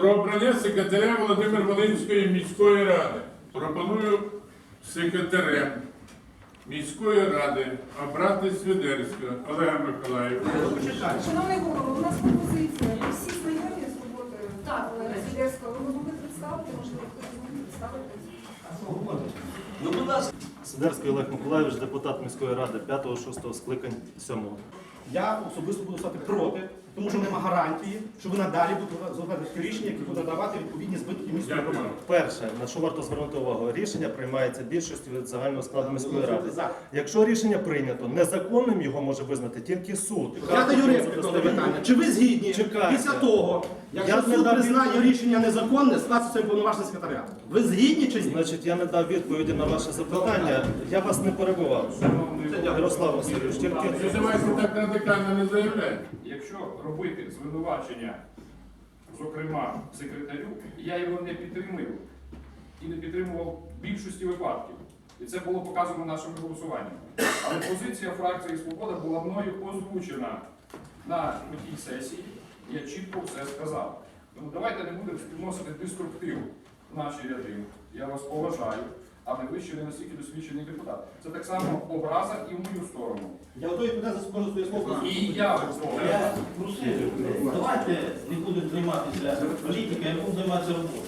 Про обрання секретаря Володимир Волинської міської ради. Пропоную секретарем міської ради обрати Свідерського Олега Миколаївна. Шановний голово, у нас пропозиція. Ви всі знайомі з роботою Так. Олега Сідерського. Ви могли представити, можливо, хтось з представити. Ну, будь ласка. Сидерський Олег Миколаївич, депутат міської ради 5-6 скликань 7 Я особисто буду стати проти, тому що нема гарантії, що ви надалі будете зробити рішення, які будуть давати відповідні збитки міської громади. Перше, на що варто звернути увагу, рішення приймається більшістю від загального складу міської ради. Якщо рішення прийнято, незаконним його може визнати тільки суд. Я даю репліку питання. Чи ви згідні Чекайте. після того, якщо Я не суд признає відповіді. рішення незаконне, скласти своїм повноважним секретаря? Ви згідні чи ні? Значить, я не дав відповіді на ваше запитання. Я вас не перебував. Ярослав Васильович, тільки давайте так радикально не заявляйте. Якщо робити звинувачення, зокрема секретарю, я його не підтримую і не підтримував в більшості випадків. І це було показано нашим голосуванням. Але позиція фракції Свобода була мною озвучена на тій сесії. Я чітко все сказав. Тому давайте не будемо вносити деструктив в наші ряди. Я вас поважаю, ви ще не настільки досвідчений депутат. Це так само образа і в мою сторону. Я готовий туди за своє слово. І я готовий. Я просив, давайте не будемо займатися політикою, а будемо займатися роботою.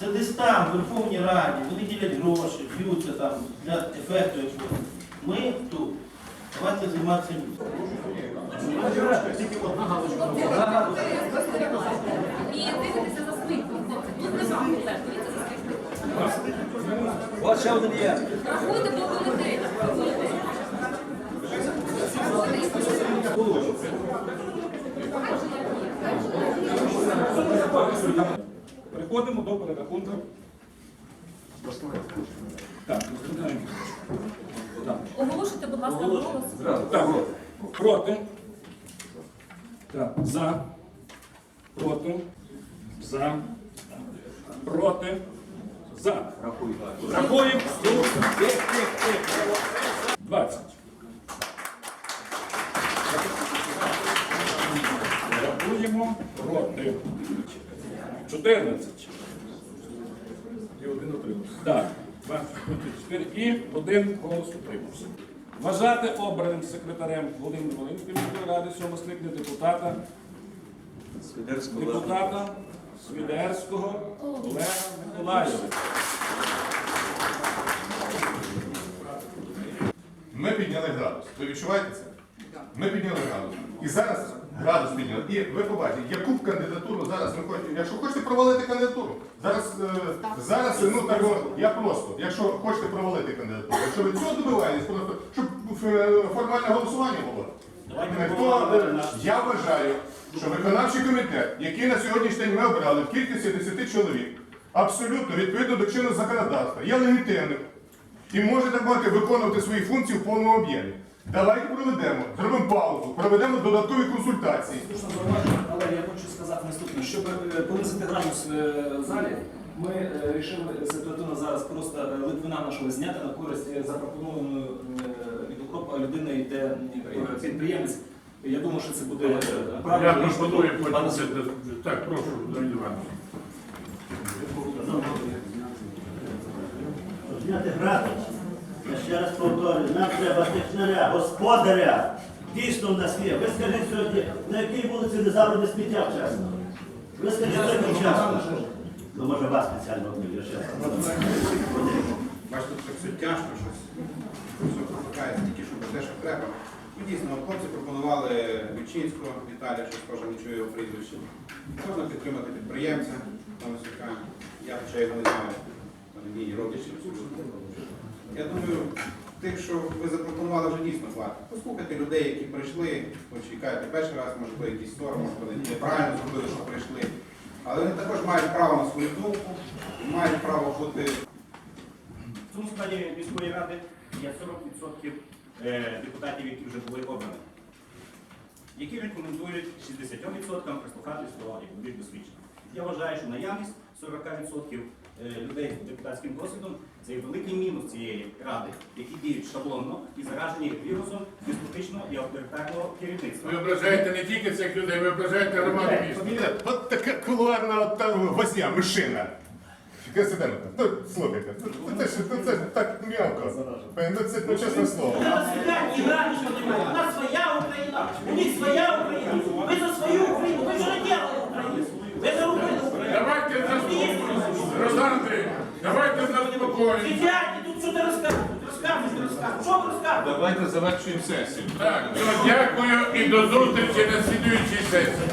Це десь там, в Верховній Раді, вони ділять гроші, б'ються там для ефекту якогось. Ми тут. Давайте займатися. І дивитися за спинкою, хлопці. Тут нема проблем, дивіться за спинкою. От ще один є. Рахуйте. Переходимо до перерахунку. Так, розглядаємо. Так. Оголошуйте, будь ласка, голос. Так, проти. Так, за. Проти. За. Проти. За. Рахуємо. Тих. 20. Рахуємо проти. 14. І один утримався. Так, 24 і один голос утримався. Вважати обраним секретарем Володимир Волинської міської ради сьомого скликання депутата депутата Свідерського Олега Миколаєвича. Ми підняли градус. Ви відчуваєте це? Ми підняли градус. І зараз градус підняли. І ви побачите, яку б кандидатуру зараз ми хочете. Якщо хочете провалити кандидатуру, зараз, е, зараз ну так, я просто, якщо хочете провалити кандидатуру, якщо ви цього добиваєтесь, просто щоб е, формальне голосування було. Хто, е, я вважаю, що виконавчий комітет, який на сьогоднішній день ми обрали в кількості 10 чоловік, абсолютно відповідно до чинного законодавства, є легітимним і може так мати виконувати свої функції в повному об'ємі. Давайте проведемо, зробимо паузу, проведемо додаткові консультації. Але я хочу сказати наступне. Щоб е, понизити градус е, в залі, ми е, вирішили ситуативно зараз просто е, Литвина нашого зняти на користь е, запропонованої е, від укропа людини йде е, підприємець. Я думаю, що це буде е, Я правильно. пропоную Пане. Так, прошу, Леонід Іванович. Зняти градус. Я ще раз повторюю, нам треба технаря, господаря. Дійсно в нас є. Ви скажіть сьогодні, на якій вулиці не забране сміття вчасно? Ви скажіть сьогодні вчасно. Ну, може, вас спеціально обмілю, ще раз. Бачите, це все тяжко, щось все пропускається, тільки що те, що треба. Ну, дійсно, хлопці пропонували Вічинського Віталія, що схоже, не чую його прізвище. Можна підтримати підприємця Панасюка. Я хоча його не знаю, вони мій родичі. Я думаю, тих, що ви запропонували, вже дійсно хватить. Послухайте людей, які прийшли, хоч чекаєте перший раз, може бути якийсь сором, може вони неправильно зробили, що прийшли. Але вони також мають право на свою думку, мають право бути В цьому складі міської ради є 40% е, депутатів, які вже були обрані, які рекомендують 60% прислухатись до більш досвідчених. Я вважаю, що наявність 40% е, людей з депутатським досвідом, це є великий мінус цієї ради, які діють шаблонно і заражені вірусом деспотичного і авторитарного керівництва. Ви ображаєте не тільки цих людей, ви ображаєте громаду міста. От така кулуарна от там возня, мишина. Фіка Сиденко, ну слухайте, ну, це ж ну, це так м'яко. Ну це ну, чесне слово. Треба сидять і грати, що немає. У нас своя Україна, у них своя Україна. Ви за свою Україну, ви ж не діяли Україну. Ви за Україну. Давайте заспокоїмося. Руслан Андрійович, давайте заспокоїмося. Сидять і тут що ти розказуєш? Розказуєш, розказуєш. Що ти розказуєте? Давайте завершуємо сесію. Так, дякую і до зустрічі на слідуючій сесії.